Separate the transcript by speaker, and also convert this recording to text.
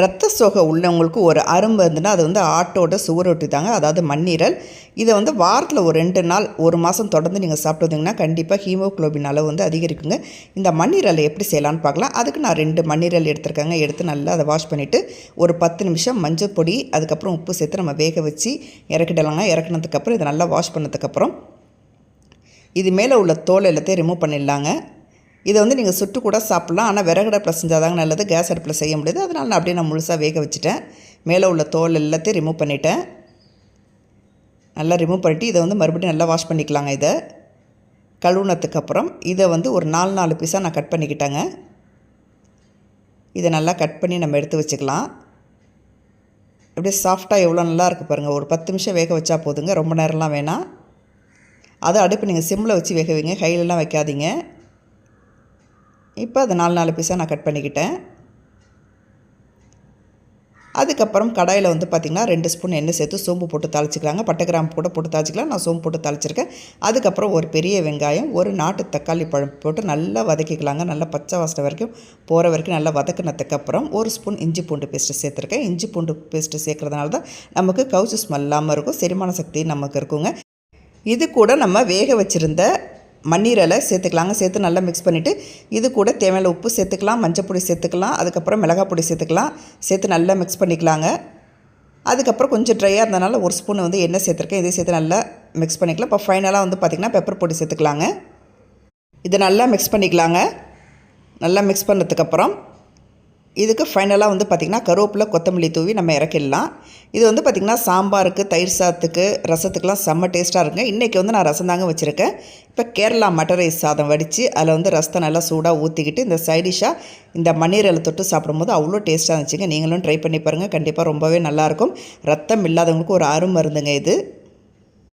Speaker 1: ரத்த சோகை உள்ளவங்களுக்கு ஒரு அரும்பு இருந்துன்னா அது வந்து ஆட்டோட சுவரொட்டி தாங்க அதாவது மண்ணீரல். இதை வந்து வாரத்தில் ஒரு ரெண்டு நாள் ஒரு மாதம் தொடர்ந்து நீங்கள் சாப்பிட்டு வந்தீங்கன்னா கண்டிப்பாக ஹீமோக்ளோபின் அளவு வந்து அதிகரிக்குங்க. இந்த மண்ணீரலை எப்படி செய்யலான்னு பார்க்கலாம். அதுக்கு நான் ரெண்டு மண்ணீரல் எடுத்திருக்கேங்க. எடுத்து நல்லா அதை வாஷ் பண்ணிவிட்டு ஒரு பத்து நிமிஷம் மஞ்சள் பொடி அதுக்கப்புறம் உப்பு சேர்த்து நம்ம வேக வச்சு இறக்கிடலாங்க. இறக்குனதுக்கப்புறம் இதை நல்லா வாஷ் பண்ணதுக்கப்புறம் இது மேலே உள்ள தோல் எல்லாத்தையும் ரிமூவ் பண்ணிடலாங்க. இதை வந்து நீங்கள் சுட்டு கூட சாப்பிட்லாம். ஆனால் விறகடுப்பில் செஞ்சால் தாங்க நல்லது. கேஸ் அடுப்பில் செய்ய முடியாது. அதனால் நான் அப்படியே நான் முழுசாக வேக வச்சுட்டேன். மேலே உள்ள தோல் எல்லாத்தையும் ரிமூவ் பண்ணிட்டேன். நல்லா ரிமூவ் பண்ணிவிட்டு இதை வந்து மறுபடியும் நல்லா வாஷ் பண்ணிக்கலாங்க இதை. கழுவுனதுக்கப்புறம் இதை வந்து ஒரு நாலு நாலு பீஸாக நான் கட் பண்ணிக்கிட்டேங்க. இதை நல்லா கட் பண்ணி நம்ம எடுத்து வச்சுக்கலாம். அப்படியே சாஃப்டாக எவ்வளோ நல்லா இருக்குது பாருங்கள் ஒரு பத்து நிமிஷம் வேக வச்சா போதுங்க. ரொம்ப நேரம்லாம் வேணாம். அதை அடுப்பு நீங்கள் சிம்மில் வச்சு வேக வைங்க. கையிலலாம் வைக்காதீங்க. இப்போ அதை நாலு நாலு பீஸாக நான் கட் பண்ணிக்கிட்டேன். அதுக்கப்புறம் கடாயில் வந்து பார்த்திங்கன்னா ரெண்டு ஸ்பூன் எண்ணெய் சேர்த்து சோம்பு போட்டு தாளிச்சிக்கலாங்க. பட்டை கிராம்பு கூட போட்டு தாளிச்சிக்கலாம். நான் சோம்பு போட்டு தாளிச்சிருக்கேன். அதுக்கப்புறம் ஒரு பெரிய வெங்காயம் ஒரு நாட்டு தக்காளி பழம் போட்டு நல்லா வதக்கிக்கலாங்க. நல்லா பச்சை வாசனை வரைக்கும் போகிற வரைக்கும் நல்லா வதக்கினதுக்கப்புறம் ஒரு ஸ்பூன் இஞ்சி பூண்டு பேஸ்ட்டு சேர்த்துருக்கேன். இஞ்சி பூண்டு பேஸ்ட்டு சேர்க்குறதுனால தான் நமக்கு கவுச்சு ஸ்மெல்லாமல் இருக்கும். செரிமான சக்தி நமக்கு இருக்குங்க. இது கூட நம்ம வேக வச்சுருந்த மண்ணீரலை சேர்த்துக்கலாங்க. சேர்த்து நல்லா மிக்ஸ் பண்ணிவிட்டு இது கூட தேவையான உப்பு சேர்த்துக்கலாம் மஞ்சள் பொடி சேர்த்துக்கலாம் அதுக்கப்புறம் மிளகாய் பொடி சேர்த்துக்கலாம். சேர்த்து நல்லா மிக்ஸ் பண்ணிக்கலாங்க. அதுக்கப்புறம் கொஞ்சம் ட்ரையாக இருந்தனால ஒரு ஸ்பூன் வந்து எண்ணெய் சேர்த்துருக்கேன். இதை சேர்த்து நல்லா மிக்ஸ் பண்ணிக்கலாம். இப்போ ஃபைனலாக வந்து பார்த்திங்கன்னா பெப்பர் பொடி சேர்த்துக்கலாங்க. இதை நல்லா மிக்ஸ் பண்ணிக்கலாங்க. நல்லா மிக்ஸ் பண்ணதுக்கப்புறம் இதுக்கு ஃபைனலாக வந்து பார்த்திங்கன்னா கருவேப்பிலை கொத்தமல்லி தூவி நம்ம இறக்கிடலாம். இது வந்து பார்த்திங்கன்னா சாம்பாருக்கு தயிர் சாதத்துக்கு ரசத்துக்கெலாம் செம்ம டேஸ்ட்டாக இருக்குங்க. இன்றைக்கி வந்து நான் ரசம் தாங்க வச்சுருக்கேன். இப்போ கேரளா மட்டர் ரைஸ் சாதம் வடித்து அதில் வந்து ரசத்தை நல்லா சூடாக ஊற்றிக்கிட்டு இந்த சைடிஷாக இந்த மண்ணீரலை தொட்டு சாப்பிடும்போது அவ்வளோ டேஸ்ட்டாக இருந்துச்சுங்க. நீங்களும் ட்ரை பண்ணி பாருங்கள் கண்டிப்பாக ரொம்பவே நல்லாயிருக்கும் ரத்தம் இல்லாதவங்களுக்கு ஒரு அருமருந்துங்க இது.